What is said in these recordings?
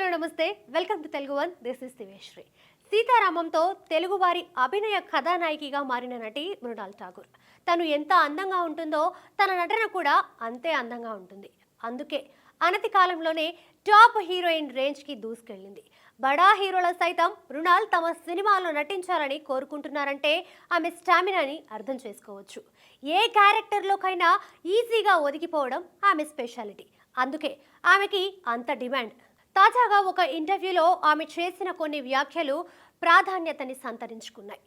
Hello నమస్తే. Welcome to Telugu one. This is దివేశ్రీ సీతారామంతో తెలుగువారి అభినయ కథానాయికగా మారిన నటి మృణాల్ ఠాగూర్. తను ఎంత అందంగా ఉంటుందో తన నటన కూడా అంతే అందంగా ఉంటుంది. అందుకే అనతి కాలంలోనే టాప్ హీరోయిన్ రేంజ్కి దూసుకెళ్ళింది. బడా హీరోల సైతం మృణాల్ తమ సినిమాలో నటించాలని కోరుకుంటున్నారంటే ఆమె స్టామినాని అర్థం చేసుకోవచ్చు. ఏ క్యారెక్టర్లోకైనా ఈజీగా ఒదిగిపోవడం ఆమె స్పెషాలిటీ. అందుకే ఆమెకి అంత డిమాండ్. తాజాగా ఒక ఇంటర్వ్యూలో ఆమె చేసిన కొన్ని వ్యాఖ్యలు ప్రాధాన్యతని సంతరించుకున్నాయి.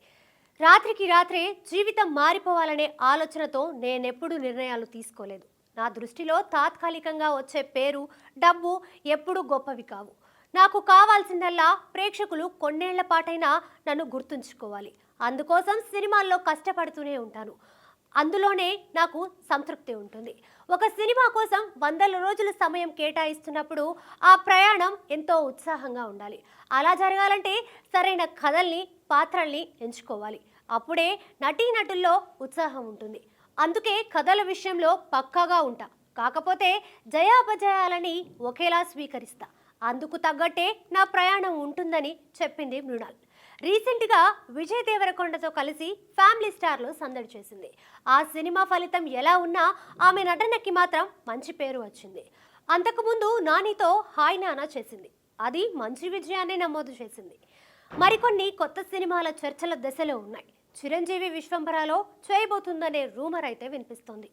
రాత్రికి రాత్రే జీవితం మారిపోవాలనే ఆలోచనతో నేనెప్పుడు నిర్ణయాలు తీసుకోలేదు. నా దృష్టిలో తాత్కాలికంగా వచ్చే పేరు డబ్బు ఎప్పుడూ గొప్పవి కావు. నాకు కావాల్సిందల్లా ప్రేక్షకులు కొన్నేళ్ళ పాటైనా నన్ను గుర్తుంచుకోవాలి. అందుకోసం సినిమాల్లో కష్టపడుతూనే ఉంటాను. అందులోనే నాకు సంతృప్తి ఉంటుంది. ఒక సినిమా కోసం వందల రోజుల సమయం కేటాయిస్తున్నప్పుడు ఆ ప్రయాణం ఎంతో ఉత్సాహంగా ఉండాలి. అలా జరగాలంటే సరైన కథల్ని పాత్రల్ని ఎంచుకోవాలి. అప్పుడే నటీనటుల్లో ఉత్సాహం ఉంటుంది. అందుకే కథల విషయంలో పక్కాగా ఉంటా. కాకపోతే జయాపజయాలని ఒకేలా స్వీకరిస్తా. అందుకు తగ్గట్టే నా ప్రయాణం ఉంటుందని చెప్పింది మృణాల్. రీసెంట్గా విజయ్ దేవరకొండతో కలిసి ఫ్యామిలీ స్టార్లో సందడి చేసింది. ఆ సినిమా ఫలితం ఎలా ఉన్నా ఆమె నటనకి మాత్రం మంచి పేరు వచ్చింది. అంతకుముందు నానితో హాయ్ నానా చేసింది. అది మంచి విజయాన్ని నమోదు చేసింది. మరికొన్ని కొత్త సినిమాల చర్చల దశలో ఉన్నాయి. చిరంజీవి విశ్వంభరాలో చేయబోతుందనే రూమర్ అయితే వినిపిస్తోంది.